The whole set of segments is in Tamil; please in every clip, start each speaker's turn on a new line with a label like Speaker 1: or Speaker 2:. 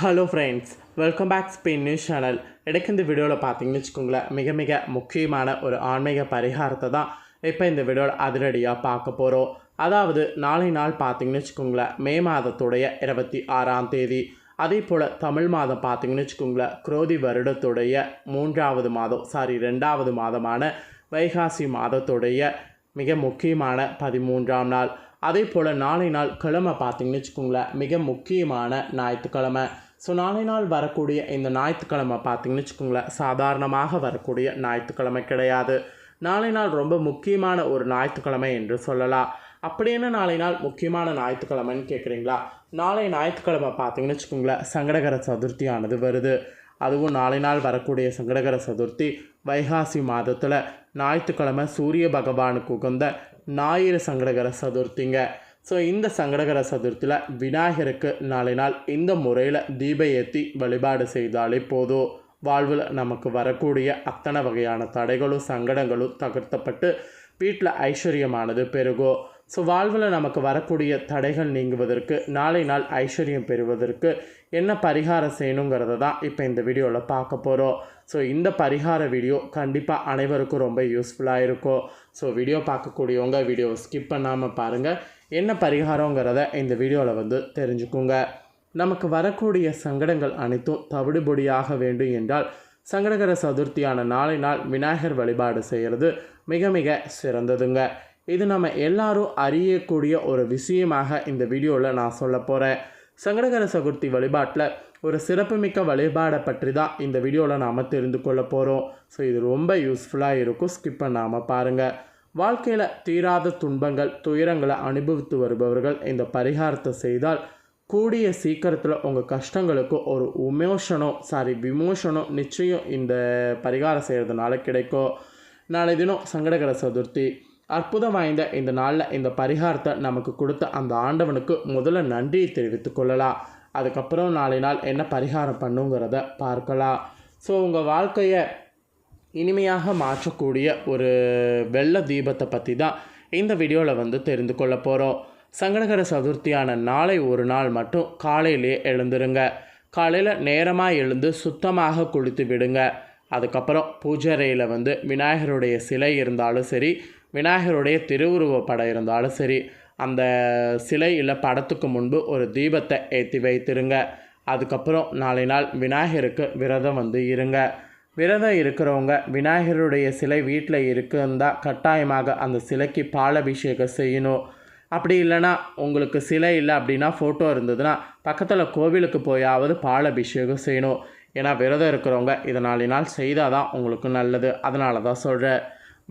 Speaker 1: Hello friends welcome back Spain news channel எனக்கு இந்த வீடியோவில் பார்த்தீங்கன்னு வச்சுக்கோங்களேன் மிக மிக முக்கியமான ஒரு ஆன்மீக பரிகாரத்தை தான் இப்போ இந்த வீடியோவில் அதிரடியாக பார்க்க போகிறோம் அதாவது நாளை நாள் பார்த்தீங்கன்னு வச்சுக்கோங்களேன் மே மாதத்துடைய இருபத்தி ஆறாம் தேதி. அதே போல் தமிழ் மாதம் பார்த்தீங்கன்னு வச்சுக்கோங்களேன் குரோதி வருடத்துடைய மூன்றாவது மாதம் சாரி ரெண்டாவது மாதமான வைகாசி மாதத்துடைய மிக முக்கியமான பதிமூன்றாம் நாள். அதே போல் நாளை நாள் கிழமை பார்த்தீங்கன்னு வச்சுக்கோங்களேன் மிக முக்கியமான ஞாயிற்றுக்கிழமை. ஸோ நாளை நாள் வரக்கூடிய இந்த ஞாயிற்றுக்கிழமை பார்த்தீங்கன்னு வச்சுக்கோங்களேன் சாதாரணமாக வரக்கூடிய ஞாயிற்றுக்கிழமை கிடையாது. நாளை நாள் ரொம்ப முக்கியமான ஒரு ஞாயிற்றுக்கிழமை என்று சொல்லலாம். அப்படி என்ன நாளை நாள் முக்கியமான ஞாயிற்றுக்கிழமைன்னு கேட்குறீங்களா? நாளை ஞாயிற்றுக்கிழமை பார்த்தீங்கன்னு வச்சுக்கோங்களேன் சங்கடகர சதுர்த்தியானது வருது. அதுவும் நாளை நாள் வரக்கூடிய சங்கடகர சதுர்த்தி வைகாசி மாதத்தில் ஞாயிற்றுக்கிழமை சூரிய பகவானுக்கு உகந்த ஞாயிறு சங்கடகர சதுர்த்திங்க. ஸோ இந்த சங்கடகர சதுர்த்தியில் விநாயகருக்கு நாளை நாள் இந்த முறையில் தீப ஏற்றி வழிபாடு செய்தாலே போதும். வாழ்வில் நமக்கு வரக்கூடிய அத்தனை வகையான தடைகளும் சங்கடங்களும் தகர்த்தப்பட்டு வீட்டில் ஐஸ்வர்யமானது பெருகும். ஸோ வாழ்வில் நமக்கு வரக்கூடிய தடைகள் நீங்குவதற்கு நாளை நாள் ஐஸ்வர்யம் பெறுவதற்கு என்ன பரிகாரம் செய்யணுங்கிறத தான் இப்போ இந்த வீடியோவில் பார்க்க போகிறோம் ஸோ இந்த பரிகார வீடியோ கண்டிப்பாக அனைவருக்கும் ரொம்ப யூஸ்ஃபுல்லாக இருக்கும். ஸோ வீடியோ பார்க்கக்கூடியவங்க வீடியோவை ஸ்கிப் பண்ணாமல் பாருங்கள் என்ன பரிகாரங்கிறத இந்த வீடியோவில் வந்து தெரிஞ்சுக்குங்க. நமக்கு வரக்கூடிய சங்கடங்கள் அனைத்தும் தவிடுபொடியாக வேண்டும் என்றால் சங்கடகர சதுர்த்தியான நாளை நாள் விநாயகர் வழிபாடு செய்கிறது மிக மிக சிறந்ததுங்க. இது நம்ம எல்லாரும் அறியக்கூடிய ஒரு விஷயமாக இந்த வீடியோவில் நான் சொல்ல போகிறேன் சங்கடகர சதுர்த்தி வழிபாட்டில் ஒரு சிறப்புமிக்க வழிபாடை பற்றி தான் இந்த வீடியோவில் நாம் தெரிந்து கொள்ள போகிறோம் ஸோ இது ரொம்ப யூஸ்ஃபுல்லாக இருக்கும். ஸ்கிப் பண்ணாமல் பாருங்கள் வாழ்க்கையில் தீராத துன்பங்கள் துயரங்களை அனுபவித்து வருபவர்கள் இந்த பரிகாரத்தை செய்தால் கூடிய சீக்கிரத்தில் உங்கள் கஷ்டங்களுக்கு ஒரு உமோஷனோ சாரி விமோஷனோ நிச்சயம் இந்த பரிகாரம் செய்கிறதுனால கிடைக்கும். நாளை தினம் சங்கடகர சதுர்த்தி அற்புதம் வாய்ந்த இந்த நாளில் இந்த பரிகாரத்தை நமக்கு கொடுத்த அந்த ஆண்டவனுக்கு முதல்ல நன்றியை தெரிவித்து கொள்ளலாம். அதுக்கப்புறம் நாளை நாள் என்ன பரிகாரம் பண்ணுங்கிறத பார்க்கலாம். ஸோ உங்கள் வாழ்க்கையை இனிமையாக மாற்றக்கூடிய ஒரு வெள்ள தீபத்தை பற்றி தான் இந்த வீடியோவில் வந்து தெரிந்து கொள்ள போகிறோம் சங்கடகர சதுர்த்தியான நாளை ஒரு நாள் மட்டும் காலையிலே எழுந்துருங்க. காலையில் நேரமாக எழுந்து சுத்தமாக குளித்து விடுங்க. அதுக்கப்புறம் பூஜைறையில் வந்து விநாயகருடைய சிலை இருந்தாலும் சரி விநாயகருடைய திருவுருவ படம் இருந்தாலும் சரி அந்த சிலை இல்லை படத்துக்கு முன்பு ஒரு தீபத்தை ஏற்றி வைத்திருங்க. அதுக்கப்புறம் நாளை நாள் விநாயகருக்கு விரதம் வந்து இருங்க. விரதம் இருக்கிறவங்க விநாயகருடைய சிலை வீட்டில் இருக்குந்தா கட்டாயமாக அந்த சிலைக்கு பாலபிஷேகம் செய்யணும். அப்படி இல்லைன்னா உங்களுக்கு சிலை இல்லை அப்படின்னா ஃபோட்டோ இருந்ததுன்னா பக்கத்தில் கோவிலுக்கு போயாவது பாலபிஷேகம் செய்யணும். ஏன்னா விரதம் இருக்கிறவங்க இதை நாளை நாள் செய்தால் தான் உங்களுக்கு நல்லது. அதனால தான் சொல்கிறேன்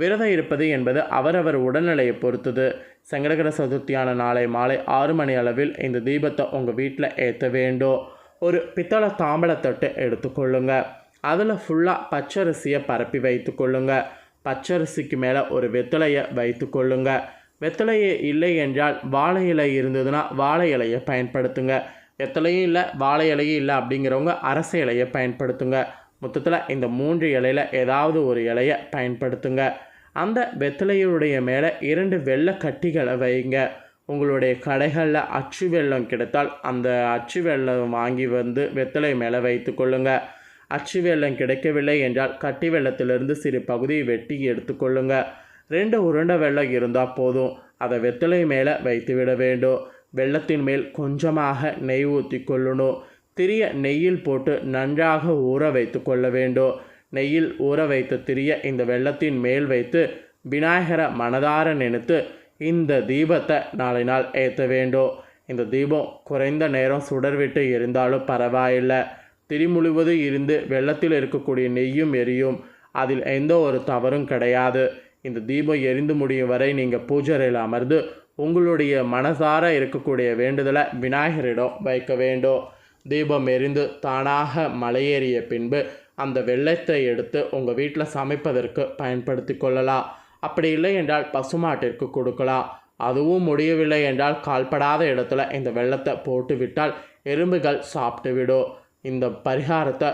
Speaker 1: விரதம் இருப்பது என்பது அவரவர் உடல்நிலையை பொறுத்தது. சங்கடகர சதுர்த்தியான நாளை மாலை ஆறு மணி அளவில் இந்த தீபத்தை உங்கள் வீட்டில் ஏற்ற வேண்டும். ஒரு பித்தளை தாம்பழத்தட்டு எடுத்துக்கொள்ளுங்கள் அதில் ஃபுல்லாக பச்சரிசியை பரப்பி வைத்து கொள்ளுங்க. பச்சரிசிக்கு மேலே ஒரு வெத்தலையை வைத்து கொள்ளுங்க. வெத்தலையே இல்லை என்றால் வாழை இலை இருந்ததுன்னா வாழை இலையை பயன்படுத்துங்க. வெத்தலையும் இல்லை வாழை இலையும் இல்லை அப்படிங்கிறவங்க அரச இலையை பயன்படுத்துங்க. மொத்தத்தில் இந்த மூன்று இலையில் ஏதாவது ஒரு இலையை பயன்படுத்துங்க. அந்த வெத்தலையுடைய மேலே இரண்டு வெள்ளை கட்டிகளை வைங்க. உங்களுடைய கடைகளில் அச்சு வெள்ளம் கிடைத்தால் அந்த அச்சு வெள்ளம் வாங்கி வந்து வெத்தலை மேலே வைத்து கொள்ளுங்கள் அச்சு வெள்ளம் கிடைக்கவில்லை என்றால் கட்டி வெள்ளத்திலிருந்து சிறு பகுதியை வெட்டி எடுத்துக்கொள்ளுங்க ரெண்டு உருண்டை வெள்ளம் இருந்தால் போதும். அதை வெத்தலை மேலே வைத்து விட வேண்டும். வெள்ளத்தின் மேல் கொஞ்சமாக நெய் ஊற்றி கொள்ளணும். திரிய நெய்யில் போட்டு நன்றாக ஊற வைத்து கொள்ள வேண்டும். நெய்யில் ஊற வைத்த திரிய இந்த வெள்ளத்தின் மேல் வைத்து விநாயகரை மனதார நினைத்து இந்த தீபத்தை நாளை நாள் ஏற்ற வேண்டும். இந்த தீபம் குறைந்த நேரம் சுடர் விட்டு பரவாயில்லை. திரி முழுவதும் இருந்து வெள்ளத்தில் இருக்கக்கூடிய நெய்யும் எரியும். அதில் எந்த ஒரு தவறும் கிடையாது. இந்த தீபம் எரிந்து முடியும் வரை நீங்கள் பூஜரையில் அமர்ந்து உங்களுடைய மனசார இருக்கக்கூடிய வேண்டுதலை விநாயகரிடம் வைக்க வேண்டும். தீபம் எரிந்து தானாக மலையேறிய பின்பு அந்த வெள்ளத்தை எடுத்து உங்கள் வீட்டில் சமைப்பதற்கு பயன்படுத்தி கொள்ளலாம். அப்படி இல்லை என்றால் பசுமாட்டிற்கு கொடுக்கலாம். அதுவும் முடியவில்லை என்றால் கால்படாத இடத்துல இந்த வெள்ளத்தை போட்டு விட்டால் எறும்புகள் சாப்பிட்டு விடும். இந்த பரிகாரத்தை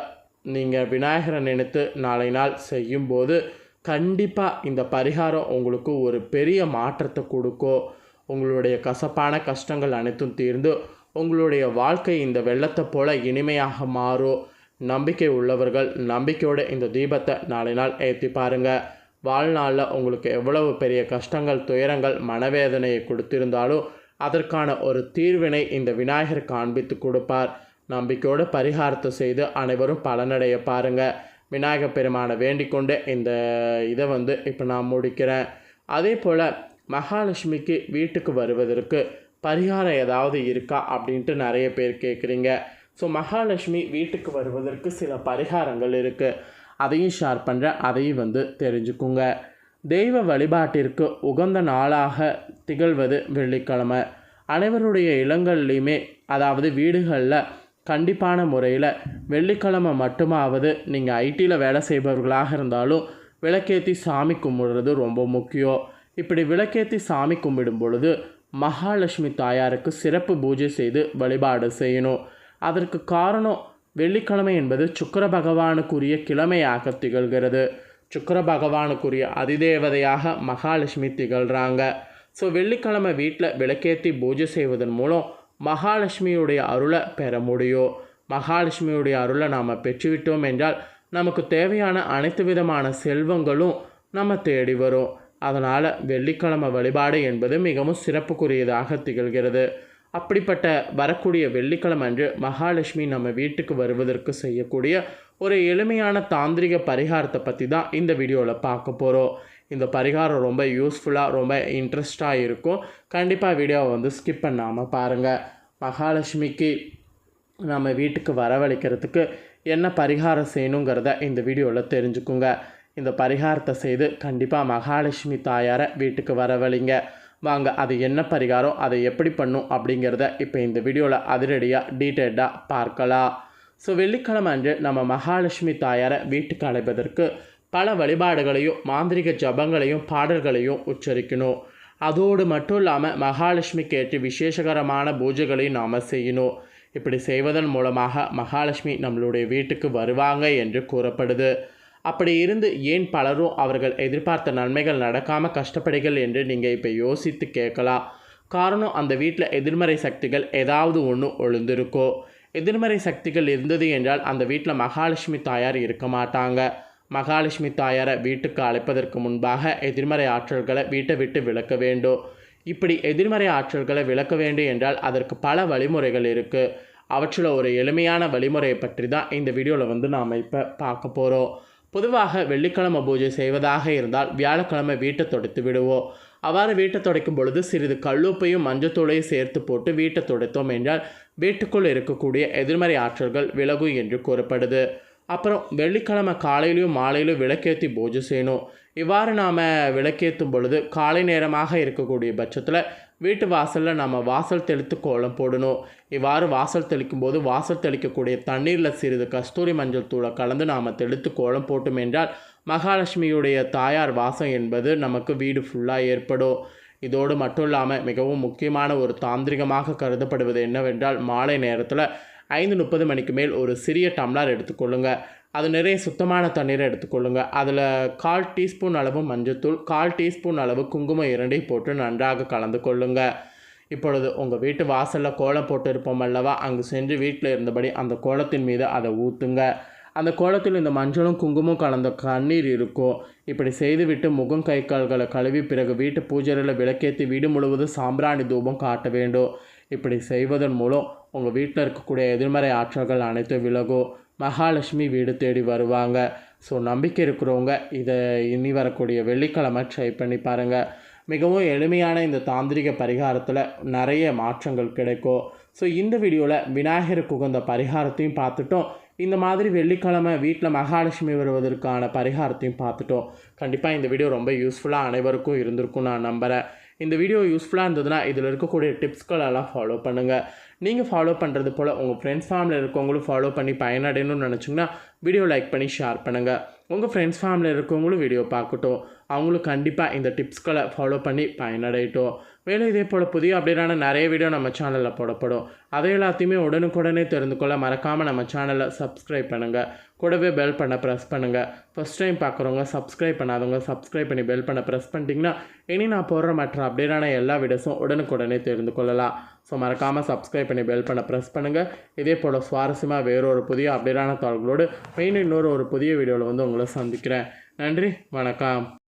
Speaker 1: நீங்கள் விநாயகரை நினைத்து நாளை நாள் செய்யும்போது கண்டிப்பாக இந்த பரிகாரம் உங்களுக்கு ஒரு பெரிய மாற்றத்தை கொடுக்கும் உங்களுடைய கசப்பான கஷ்டங்கள் அனைத்தும் தீர்ந்து உங்களுடைய வாழ்க்கை இந்த வெள்ளத்தை போல இனிமையாக மாறும் நம்பிக்கை உள்ளவர்கள் நம்பிக்கையோடு இந்த தீபத்தை நாளை நாள் ஏற்றி பாருங்கள் வாழ்நாளில் உங்களுக்கு எவ்வளவு பெரிய கஷ்டங்கள் துயரங்கள் மனவேதனையை கொடுத்திருந்தாலும் அதற்கான ஒரு தீர்வினை இந்த விநாயகர் காண்பித்து கொடுப்பார். நம்பிக்கையோடு பரிகாரத்தை செய்து அனைவரும் பலனடைய பாருங்கள் விநாயகப் பெருமானை வேண்டிக்கொண்டு இந்த இதை வந்து இப்போ நான் முடிக்கிறேன். அதே போல் மகாலட்சுமிக்கு வீட்டுக்கு வருவதற்கு பரிகாரம் ஏதாவது இருக்கா அப்படின்ட்டு நிறைய பேர் கேட்குறீங்க ஸோ மகாலட்சுமி வீட்டுக்கு வருவதற்கு சில பரிகாரங்கள் இருக்குது அதையும் ஷேர் பண்ணுறேன் அதையும் வந்து தெரிஞ்சுக்குங்க. தெய்வ வழிபாட்டிற்கு உகந்த நாளாக திகழ்வது வெள்ளிக்கிழமை. அனைவருடைய இல்லங்கள்லையுமே அதாவது வீடுகளில் கண்டிப்பான முறையில் வெள்ளிக்கிழமை மட்டுமாவது நீங்கள் ஐடியில் வேலை செய்பவர்களாக இருந்தாலும் விளக்கேற்றி சாமி கும்பிடுறது ரொம்ப முக்கியம். இப்படி விளக்கேற்றி சாமி கும்பிடும் பொழுது மகாலட்சுமி தாயாருக்கு சிறப்பு பூஜை செய்து வழிபாடு செய்யணும். அதற்கு காரணம் வெள்ளிக்கிழமை என்பது சுக்கர பகவானுக்குரிய கிழமையாக திகழ்கிறது. சுக்கர பகவானுக்குரிய அதிதேவதையாக மகாலட்சுமி திகழ்கிறாங்க ஸோ வெள்ளிக்கிழமை வீட்டில் விளக்கேற்றி பூஜை செய்வதன் மூலம் மகாலட்சுமியுடைய அருளை பெற முடியும். மகாலட்சுமியுடைய அருளை நாம் பெற்றுவிட்டோம் என்றால் நமக்கு தேவையான அனைத்து விதமான செல்வங்களும் நம்ம தேடி வரும். அதனால் வெள்ளிக்கிழமை வழிபாடு என்பது மிகவும் சிறப்புக்குரியதாக திகழ்கிறது. அப்படிப்பட்ட வரக்கூடிய வெள்ளிக்கிழமை அன்று மகாலட்சுமி நம்ம வீட்டுக்கு வருவதற்கு செய்யக்கூடிய ஒரு எளிமையான தாந்திரிக பரிகாரத்தை பற்றி தான் இந்த வீடியோவில் பார்க்க போகிறோம் இந்த பரிகாரம் ரொம்ப யூஸ்ஃபுல்லாக ரொம்ப இன்ட்ரெஸ்டாக இருக்கும். கண்டிப்பாக வீடியோவை வந்து ஸ்கிப் பண்ணாமல் பாருங்கள் மகாலட்சுமிக்கு நம்ம வீட்டுக்கு வரவழைக்கிறதுக்கு என்ன பரிகாரம் செய்யணுங்கிறத இந்த வீடியோவில் தெரிஞ்சுக்குங்க. இந்த பரிகாரத்தை செய்து கண்டிப்பாக மகாலட்சுமி தாயாரை வீட்டுக்கு வரவழைங்க. வாங்க அது என்ன பரிகாரம் அதை எப்படி பண்ணும் அப்படிங்கிறத இப்போ இந்த வீடியோவில் அதிரடியாக டீட்டெயில்டாக பார்க்கலாம். ஸோ வெள்ளிக்கிழமை அன்று நம்ம மகாலட்சுமி தாயாரை வீட்டுக்கு அழைப்பதற்கு பல வழிபாடுகளையும் மாந்திரிக ஜபங்களையும் பாடல்களையும் உச்சரிக்கணும். அதோடு மட்டும் இல்லாமல் மகாலட்சுமிக்கு ஏற்று விசேஷகரமான பூஜைகளையும் நாம் செய்யணும். இப்படி செய்வதன் மூலமாக மகாலட்சுமி நம்மளுடைய வீட்டுக்கு வருவாங்க என்று கூறப்படுது. அப்படி இருந்து ஏன் பலரும் அவர்கள் எதிர்பார்த்த நன்மைகள் நடக்காமல் கஷ்டப்படுகள் என்று நீங்கள் இப்போ யோசித்து கேட்கலாம். காரணம் அந்த வீட்டில் எதிர்மறை சக்திகள் ஏதாவது ஒன்று ஒழுந்திருக்கோ எதிர்மறை சக்திகள் இருந்தது என்றால் அந்த வீட்டில் மகாலட்சுமி தாயார் இருக்க மாட்டாங்க. மகாலட்சுமி தாயாரை வீட்டுக்கு அழைப்பதற்கு முன்பாக எதிர்மறை ஆற்றல்களை வீட்டை விட்டு விளக்க வேண்டும். இப்படி எதிர்மறை ஆற்றல்களை விளக்க வேண்டும் என்றால் அதற்கு பல வழிமுறைகள் இருக்குது அவற்றில் ஒரு எளிமையான வழிமுறையை பற்றி தான் இந்த வீடியோவில் வந்து நாம் இப்போ பார்க்க போகிறோம் பொதுவாக வெள்ளிக்கிழமை பூஜை செய்வதாக இருந்தால் வியாழக்கிழமை வீட்டை துடைத்து விடுவோம். அவ்வாறு வீட்டை துடைக்கும் பொழுது சிறிது கல்லுப்பையும் மஞ்சத்தூளையும் சேர்த்து போட்டு வீட்டை துடைத்தோம் என்றால் வீட்டுக்குள் இருக்கக்கூடிய எதிர்மறை ஆற்றல்கள் விலகும் என்று கூறப்படுது. அப்புறம் வெள்ளிக்கிழமை காலையிலையும் மாலையிலும் விளக்கேற்றி பூஜை செய்யணும். இவ்வாறு நாம் விளக்கேற்றும் பொழுது காலை நேரமாக இருக்கக்கூடிய பட்சத்தில் வீட்டு வாசலில் நம்ம வாசல் தெளித்து கோலம் போடணும். இவ்வாறு வாசல் தெளிக்கும் போது வாசல் தெளிக்கக்கூடிய தண்ணீரில் சிறிது கஸ்தூரி மஞ்சள் தூளை கலந்து நாம் தெளித்து கோலம் போட்டோம் என்றால் மகாலட்சுமியுடைய தாயார் வாசம் என்பது நமக்கு வீடு ஃபுல்லாக ஏற்படும். இதோடு மட்டும் இல்லாமல் மிகவும் முக்கியமான ஒரு தாந்திரிகமாக கருதப்படுவது என்னவென்றால் மாலை நேரத்தில் ஐந்து முப்பது மணிக்கு மேல் ஒரு சிறிய டம்ளர் எடுத்துக்கொள்ளுங்க. அது நிறைய சுத்தமான தண்ணீரை எடுத்துக்கொள்ளுங்க. அதில் கால் டீஸ்பூன் அளவு மஞ்சத்தூள் கால் டீஸ்பூன் அளவு குங்குமம் இரண்டையும் போட்டு நன்றாக கலந்து கொள்ளுங்க இப்பொழுது உங்கள் வீட்டு வாசலில் கோலம் போட்டு இருப்போம் அல்லவா? அங்கு சென்று வீட்டில் இருந்தபடி அந்த கோலத்தின் மீது அதை ஊற்றுங்க அந்த கோலத்தில் இந்த மஞ்சளும் குங்குமம் கலந்த கண்ணீர் இருக்கும். இப்படி செய்துவிட்டு முகம் கை கால்களை கழுவி பிறகு வீட்டு பூஜையில் விளக்கேற்றி வீடு முழுவதும் சாம்பிராணி தூபம் காட்ட வேண்டும். இப்படி செய்வதன் மூலம் உங்கள் வீட்டில் இருக்கக்கூடிய எதிர்மறை ஆற்றல்கள் அனைத்தும் விலகும் மகாலட்சுமி வீடு தேடி வருவாங்க. ஸோ நம்பிக்கை இருக்கிறவங்க இதை இனி வரக்கூடிய வெள்ளிக்கிழமை ட்ரை பண்ணி பாருங்கள் மிகவும் எளிமையான இந்த தாந்திரிக பரிகாரத்தில் நிறைய மாற்றங்கள் கிடைக்கும். ஸோ இந்த வீடியோவில் விநாயகருக்கு உகந்த பரிகாரத்தையும் பார்த்துட்டோம். இந்த மாதிரி வெள்ளிக்கிழமை வீட்டில் மகாலட்சுமி வருவதற்கான பரிகாரத்தையும் பார்த்துட்டோம். கண்டிப்பாக இந்த வீடியோ ரொம்ப யூஸ்ஃபுல்லாக அனைவருக்கும் இருந்திருக்கும் நான் நம்புகிறேன் இந்த வீடியோ யூஸ்ஃபுல்லாக இருந்ததுன்னா இதில் இருக்கக்கூடிய டிப்ஸ்களெல்லாம் ஃபாலோ பண்ணுங்கள் நீங்கள் ஃபாலோ பண்ணுறது போல் உங்கள் ஃப்ரெண்ட்ஸ் ஃபேமிலியில் இருக்கவங்களும் ஃபாலோ பண்ணி பயனடையணும்னு நினச்சிங்கன்னா வீடியோ லைக் பண்ணி ஷேர் பண்ணுங்கள் உங்கள் ஃப்ரெண்ட்ஸ் ஃபேமிலியில் இருக்கவங்களும் வீடியோ பார்க்கட்டும். அவங்களும் கண்டிப்பாக இந்த டிப்ஸ்களை ஃபாலோ பண்ணி பயனடையட்டும். மேலும் இதே போல் புதிய அப்படின்னா நிறைய வீடியோ நம்ம சேனலில் போடப்படும். அதை எல்லாத்தையுமே உடனுக்குடனே தெரிந்து கொள்ள மறக்காமல் நம்ம சேனலை சப்ஸ்கிரைப் பண்ணுங்கள் கூடவே பெல் பண்ண ப்ரெஸ் பண்ணுங்கள் ஃபஸ்ட் டைம் பார்க்குறவங்க சப்ஸ்கிரைப் பண்ணாதவங்க சப்ஸ்கிரைப் பண்ணி பெல் பண்ண ப்ரெஸ் பண்ணிட்டீங்கன்னா இனி நான் போடுற மற்ற அப்டேட்டான எல்லா வீடியோஸும் உடனுக்குடனே தெரிந்து கொள்ளலாம். ஸோ மறக்காமல் சப்ஸ்கிரைப் பண்ணி பெல் பண்ண ப்ரெஸ் பண்ணுங்கள் இதே போல் சுவாரஸ்யமாக வேறொரு புதிய அப்படின்னா தாள்களோடு மெயின் இன்னொரு ஒரு புதிய வீடியோவில் வந்து உங்களை சந்திக்கிறேன். நன்றி வணக்கம்.